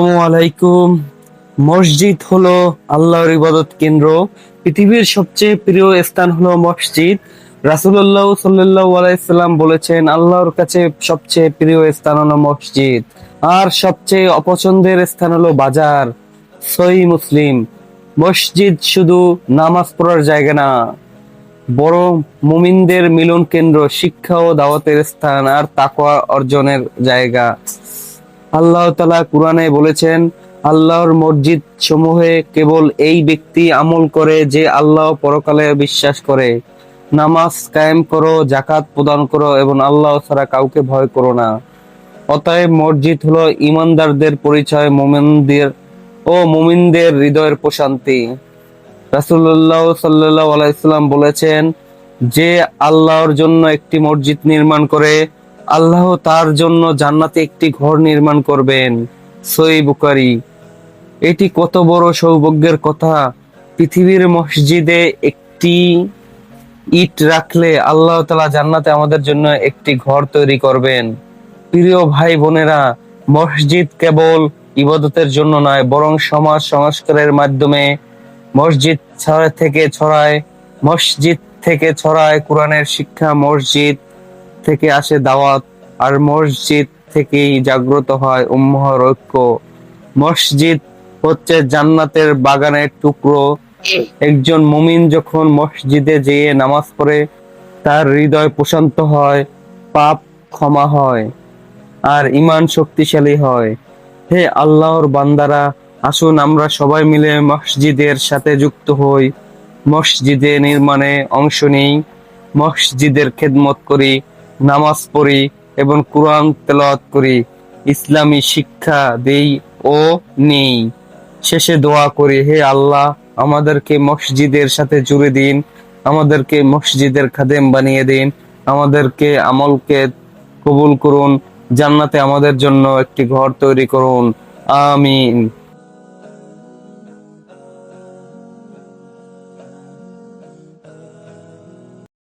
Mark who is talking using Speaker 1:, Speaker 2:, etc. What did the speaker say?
Speaker 1: আলাইকুম। মসজিদ হলো আল্লাহর ইবাদত কেন্দ্র। পৃথিবীর সবচেয়ে প্রিয় স্থান হলো মসজিদ। রাসূলুল্লাহ সাল্লাল্লাহু আলাইহি সাল্লাম বলেছেন, আল্লাহর কাছে সবচেয়ে প্রিয় স্থান হলো মসজিদ। আর সবচেয়ে অপছন্দের স্থান হলো বাজার, সহি মুসলিম। মসজিদ শুধু নামাজ পড়ার জায়গা না বড় মুমিনদের মিলন কেন্দ্র, শিক্ষা ও দাওয়াতের স্থান আর তাকওয়া অর্জনের জায়গা। আল্লাহ তালা কুরআনে বলেছেন, আল্লাহর মসজিদ সমূহে কেবল এই ব্যক্তি আমল করে যে আল্লাহ পরকালে বিশ্বাস করে। নামাজ কায়েম করো জাকাত প্রদান করো এবং আল্লাহ ছাড়া কাউকে ভয় করো না। অতএব মসজিদ হলো ইমানদারদের পরিচয়, মোমিনদের ও মুমিনদের হৃদয়ের প্রশান্তি। রাসূলুল্লাহ সাল্লাল্লাহু আলাইহি সাল্লাম বলেছেন, যে আল্লাহর জন্য একটি মসজিদ নির্মাণ করে আল্লাহ তার জন্য জান্নাতে একটি ঘর নির্মাণ করবেন। সই বুকারি এটি কত বড় সৌভাগ্যের কথা। পৃথিবীর মসজিদে একটি ইট রাখলে আল্লাহ তালা জান্নাতে আমাদের জন্য একটি ঘর তৈরি করবেন। প্রিয় ভাই বোনেরা, মসজিদ কেবল ইবাদতের জন্য নয়, বরং সমাজ সংস্কারের মাধ্যমে মসজিদ থেকে ছড়ায়, মসজিদ থেকে ছড়ায় কোরআনের শিক্ষা, মসজিদ থেকে আসে দাওয়াত, আর মসজিদ থেকেই জাগ্রত হয় উম্মহর ঐক্য। মসজিদ হচ্ছে জান্নাতের বাগানের টুকরো। একজন মুমিন যখন মসজিদে যেয়ে নামাজ পড়ে, তার হৃদয় প্রশান্ত হয়, পাপ ক্ষমা হয়, আর ইমান শক্তিশালী হয়। হে আল্লাহর বান্দারা, আসুন আমরা সবাই মিলে মসজিদের সাথে যুক্ত হই। মসজিদে নির্মাণে অংশ নিই। মসজিদের খেদমত করি। নামাজ পড়ি এবং কোরআন তেলাওয়াত করি। ইসলামী শিক্ষা দেই ও নেই। শেষে দোয়া করি, হে আল্লাহ, আমাদেরকে মসজিদের সাথে জুড়ে দিন, আমাদেরকে মসজিদের খাদেম বানিয়ে দিন, আমাদেরকে আমলকে কবুল করুন, জান্নাতে আমাদের জন্য একটি ঘর তৈরি করুন। আমিন।